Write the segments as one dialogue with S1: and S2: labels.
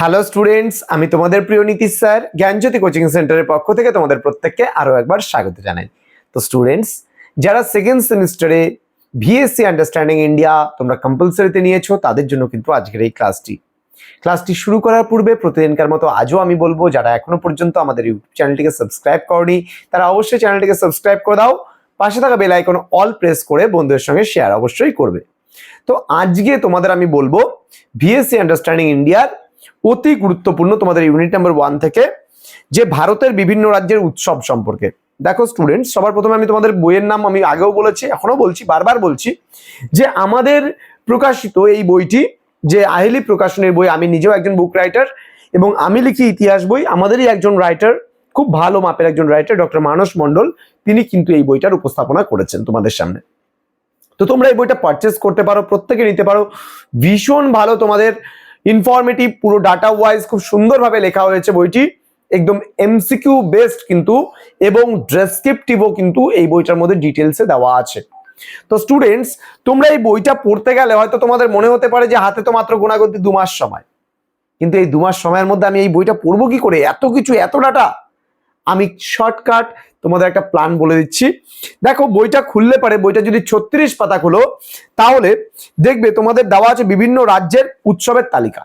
S1: Hello students আমি তোমাদের প্রিয় নীতি স্যার, জ্ঞানজ্যোতি কোচিং সেন্টারের পক্ষ থেকে তোমাদের প্রত্যেককে আরও একবার স্বাগত জানাই। তো স্টুডেন্টস যারা সেকেন্ড সেমিস্টারে ভিএসসি আন্ডারস্ট্যান্ডিং ইন্ডিয়া তোমরা কম্পালসারিতে নিয়েছো, তাদের জন্য কিন্তু আজকের এই ক্লাসটি ক্লাসটি শুরু করার পূর্বে প্রতিদিনকার মতো আজও আমি বলব, যারা এখনও পর্যন্ত আমাদের ইউটিউব চ্যানেলটিকে সাবস্ক্রাইব করনি, তারা অবশ্যই চ্যানেলটিকে সাবস্ক্রাইব করে দাও। পাশে থাকা বেল আইকন অল প্রেস করে বন্ধুদের সঙ্গে শেয়ার অবশ্যই করবে। তো আজকে তোমাদের আমি বলব ভিএসসি আন্ডারস্ট্যান্ডিং ইন্ডিয়ার অতি গুরুত্বপূর্ণ তোমাদের ইউনিট নাম্বার ওয়ান থেকে, যে ভারতের বিভিন্ন রাজ্যের উৎসব সম্পর্কে। দেখো স্টুডেন্ট সবার প্রথমে আমি তোমাদের বইয়ের নাম আমি আগেও বলেছি এখনও বলছি, বারবার বলছি, যে আমাদের প্রকাশিত এই বইটি, যে আহেলি প্রকাশনের বই, আমি নিজেও একজন বুক রাইটার এবং আমি লিখি ইতিহাস বই, আমাদেরই একজন রাইটার খুব ভালো মাপের একজন রাইটার ডক্টর মানস মণ্ডল, তিনি কিন্তু এই বইটার উপস্থাপনা করেছেন তোমাদের সামনে। তো তোমরা এই বইটা পারচেস করতে পারো, প্রত্যেকে নিতে পারো। ভীষণ ভালো তোমাদের ইনফরমেটিভ পুরো ডাটা ওয়াইজ খুব সুন্দরভাবে লেখা হয়েছে বইটি। একদম এমসিকিউ বেসড কিন্তু, এবং ডেসক্রিপটিভও কিন্তু এই বইটার মধ্যে ডিটেলসে দেওয়া আছে। তো স্টুডেন্টস তোমরা এই বইটা পড়তে গেলে হয়তো তোমাদের মনে হতে পারে যে হাতে তো মাত্র গোনাগতি দু মাস সময়। কিন্তু এই দু মাস সময়ের মধ্যে আমি এই বইটা পড়ব কি করে? এত কিছু, এত ডাটা আমি শর্টকাট তোমাদের একটা প্ল্যান বলে দিচ্ছি। দেখো, বইটা খুললে পারে, বইটা যদি ছত্রিশ পাতা খোলো, তাহলে দেখবে তোমাদের দেওয়া আছে বিভিন্ন রাজ্যের উৎসবের তালিকা।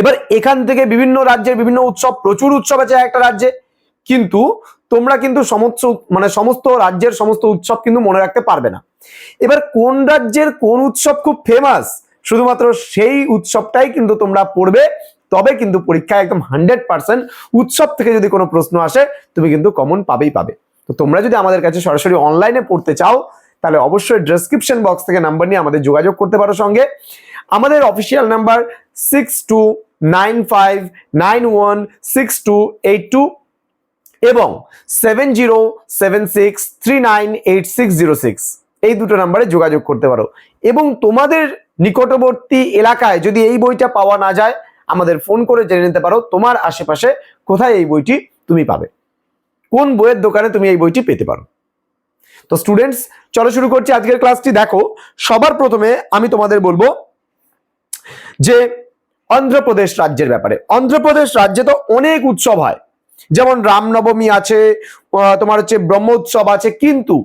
S1: এবার এখান থেকে বিভিন্ন রাজ্যের বিভিন্ন উৎসব, প্রচুর উৎসব আছে একটা রাজ্যে, কিন্তু তোমরা কিন্তু সমস্ত মানে সমস্ত রাজ্যের সমস্ত উৎসব কিন্তু মনে রাখতে পারবে না। এবার কোন রাজ্যের কোন উৎসব খুব ফেমাস শুধুমাত্র সেই উৎসবটাই কিন্তু তোমরা পড়বে তবে কিন্তু পরীক্ষায় একদম হান্ড্রেড পার্সেন্ট উৎসব থেকে যদি কোনো প্রশ্ন আসে, তুমি কিন্তু কমন পাবেই পাবে। তো তোমরা যদি আমাদের কাছে সরাসরি অনলাইনে পড়তে চাও, তাহলে অবশ্যই ডেসক্রিপশন বক্স থেকে নাম্বার নিয়ে আমাদের যোগাযোগ করতে পারো সঙ্গে। আমাদের official number six two nine five nine one six two eight two এবং seven zero seven six three nine eight six zero six এই দুটো নাম্বারে যোগাযোগ করতে পারো। এবং তোমাদের নিকটবর্তী এলাকায় যদি এই বইটা পাওয়া না যায় আমাদের ফোন করে জেনে নিতে পারো তোমার আশেপাশে কোথায় এই বইটি তুমি পাবে। কোন বইয়ের দোকানে তুমি এই বইটি পেতে পারো। তো স্টুডেন্টস চলো শুরু করছি আজকের ক্লাসটি দেখো, সবার প্রথমে আমি তোমাদের বলব যে অন্ধ্রপ্রদেশ রাজ্যের ব্যাপারে। অন্ধ্রপ্রদেশ রাজ্যে তো অনেক উৎসব হয়। যেমন রামনবমী আছে তোমার হচ্ছে ব্রহ্ম উৎসব আছে, কিন্তু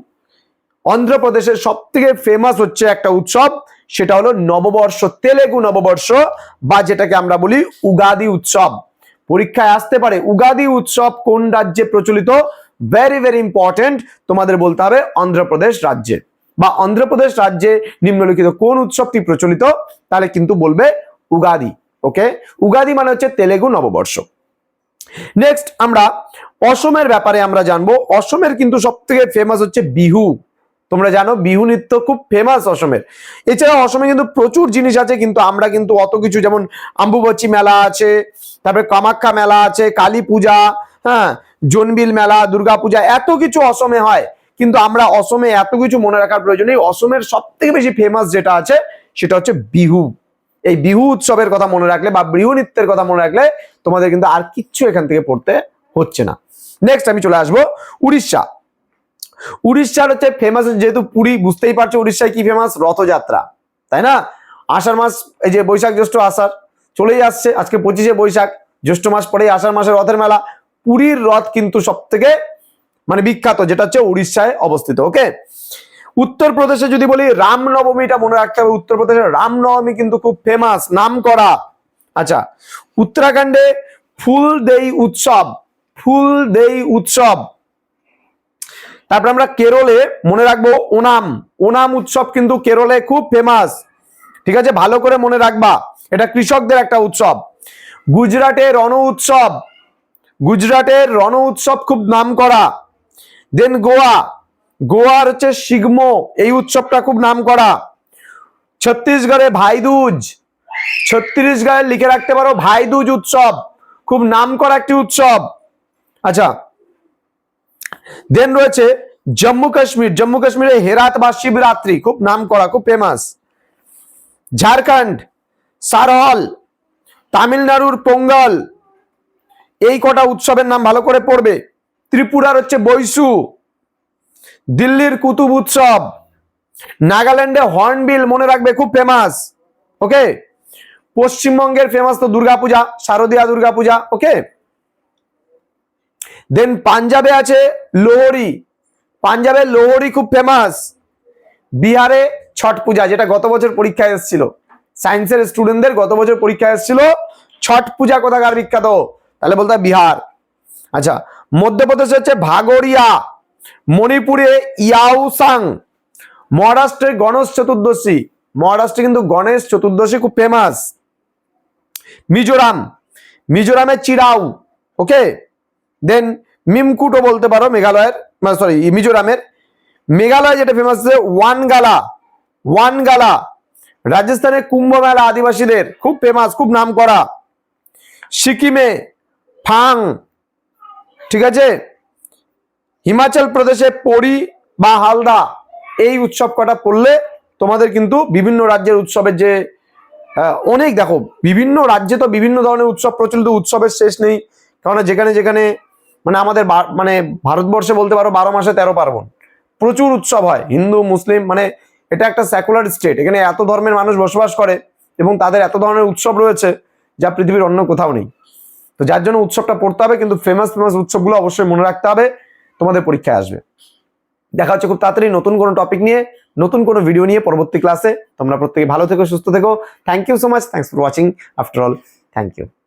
S1: অন্ধ্রপ্রদেশের সব থেকে ফেমাস হচ্ছে একটা উৎসব সেটা হলো নববর্ষ, তেলেগু নববর্ষ বা যেটাকে আমরা বলি উগাদি উৎসব। পরীক্ষায় আসতে পারে। উগাদি উৎসব কোন রাজ্যে প্রচলিত? ভেরি ভেরি ইম্পর্টেন্ট তোমাদের বলতে হবে অন্ধ্রপ্রদেশ রাজ্যে। বা অন্ধ্রপ্রদেশ রাজ্যে নিম্নলিখিত কোন উৎসবটি প্রচলিত? তাহলে কিন্তু বলবে উগাদি ওকে উগাদি মানে হচ্ছে তেলেগু নববর্ষ। নেক্সট আমরা অসমের ব্যাপারে আমরা জানব। অসমের কিন্তু সব থেকে ফেমাস হচ্ছে বিহু। তোমরা জানো বিহু নৃত্য খুব ফেমাস অসমের। এছাড়া অসমে কিন্তু প্রচুর জিনিস আছে, কিন্তু আমরা কিন্তু অত কিছু যেমন আম্বুবচি মেলা আছে, তারপরে কামাখ্যা মেলা আছে, কালী পূজা হ্যাঁ জনবিল মেলা, দুর্গা পূজা, এত কিছু অসমে হয়। কিন্তু আমরা অসমে এত কিছু মনে রাখার প্রয়োজন নেই। অসমের সব থেকে বেশি ফেমাস যেটা আছে, সেটা হচ্ছে বিহু। এই বিহু উৎসবের কথা মনে রাখলে বা বিহু নৃত্যের কথা মনে রাখলে তোমাদের কিন্তু আর কিচ্ছু এখান থেকে পড়তে হচ্ছে না। নেক্সট আমি চলে আসব উড়িষ্যা। উড়িষ্যার হচ্ছে ফেমাস যেহেতু পুরী বুঝতেই পারছ উড়িষ্যায় কি ফেমাস রথযাত্রা, তাই না? আষাঢ় মাস, এই যে বৈশাখ, জ্যৈষ্ঠ, আষাঢ় চলেই আসছে, আজকে পঁচিশে বৈশাখ, জ্যৈষ্ঠ মাস পরেই আষাঢ় মাসের রথের মেলা। পুরীর রথ কিন্তু সব থেকে মানে বিখ্যাত, যেটা হচ্ছে উড়িষ্যায় অবস্থিত ওকে উত্তরপ্রদেশে যদি বলি রামনবমীটা মনে রাখতে হবে উত্তরপ্রদেশের রামনবমী কিন্তু খুব ফেমাস নাম করা আচ্ছা উত্তরাখণ্ডে ফুল দেই উৎসব ফুল দেই উৎসব। তারপর আমরা কেরলে মনে রাখব ওনাম। ওনাম উৎসব কিন্তু কেরলে খুব ফেমাস ঠিক আছে? ভালো করে মনে রাখবা। এটা কৃষকদের একটা উৎসব। গুজরাটে রণ উৎসব। গুজরাটের রণ উৎসব খুব নাম করা। দেন গোয়া। গোয়ার হচ্ছে সিগমো এই উৎসবটা খুব নাম করা। ছত্তিশগড়ে ভাইদুজ। ছত্তিশগড়ে লিখে রাখতে পারো, ভাইদুজ উৎসব। খুব নাম করা একটি উৎসব। আচ্ছা দেন রয়েছে জম্মু কাশ্মীর জম্মু কাশ্মীরে হেরাত বা শিবরাত্রি, খুব নাম করা খুব ফেমাস ঝাড়খণ্ড সারহল তামিলনাড়ুর পোঙ্গল, এই কটা উৎসবের নাম ভালো করে পড়বে। ত্রিপুরার হচ্ছে বৈশু, দিল্লির কুতুব উৎসব, নাগাল্যান্ডে হর্নবিল, মনে রাখবে, খুব ফেমাস ওকে পশ্চিমবঙ্গের ফেমাস তো দুর্গাপূজা, শারদীয়া দুর্গাপূজা। ওকে দেন পাঞ্জাবে আছে লোহরি পাঞ্জাবের লোহরি খুব ফেমাস বিহারে ছট পূজা যেটা গত বছর পরীক্ষায় এসেছিল। সায়েন্সের স্টুডেন্টদের গত বছর পরীক্ষায় এসেছিল ছট পূজা কোথাকার বিখ্যাত? তাহলে বলতে বিহার। আচ্ছা মধ্যপ্রদেশে হচ্ছে ভাগোরিয়া। মণিপুরে ইয়াউসাং মহারাষ্ট্রের গণেশ চতুর্দশী। মহারাষ্ট্রে কিন্তু গণেশ চতুর্দশী খুব ফেমাস মিজোরাম। মিজোরামে চিরাউ। ওকে দেন মিমকুটও বলতে পারো, মেঘালয়ের সরি মিজোরামের। মেঘালয় যেটা ফেমাস আছে, ওয়ানগালা। ওয়ানগালা, রাজস্থানের কুম্ভ মেলা আদিবাসীদের, খুব ফেমাস খুব নাম করা সিকিমে, ফাং, ঠিক আছে? হিমাচল প্রদেশে পরি বা হালদা, এই উৎসব কটা পড়লে তোমাদের কিন্তু বিভিন্ন রাজ্যের উৎসবের যে অনেক দেখো, বিভিন্ন রাজ্যে তো বিভিন্ন ধরনের উৎসব, প্রচলিত উৎসবের শেষ নেই। কেননা যেখানে যেখানে মানে আমাদের মানে ভারতবর্ষে বলতে পারো বারো মাসে তেরো পার্বণ। প্রচুর উৎসব হয়, হিন্দু, মুসলিম মানে এটা একটা সেকুলার স্টেট এখানে এত ধর্মের মানুষ বসবাস করে এবং তাদের এত ধরনের উৎসব রয়েছে যা পৃথিবীর অন্য কোথাও নেই। তো যার জন্য উৎসবটা পড়তে হবে, কিন্তু ফেমাস ফেমাস উৎসবগুলো অবশ্যই মনে রাখতে হবে, তোমাদের পরীক্ষায় আসবে। দেখা হচ্ছে খুব তাড়াতাড়ি নতুন কোনো টপিক নিয়ে, নতুন কোনো ভিডিও নিয়ে পরবর্তী ক্লাসে তোমরা প্রত্যেকে ভালো থেকো, সুস্থ থেকো। Thank you so much thanks for watching after all thank you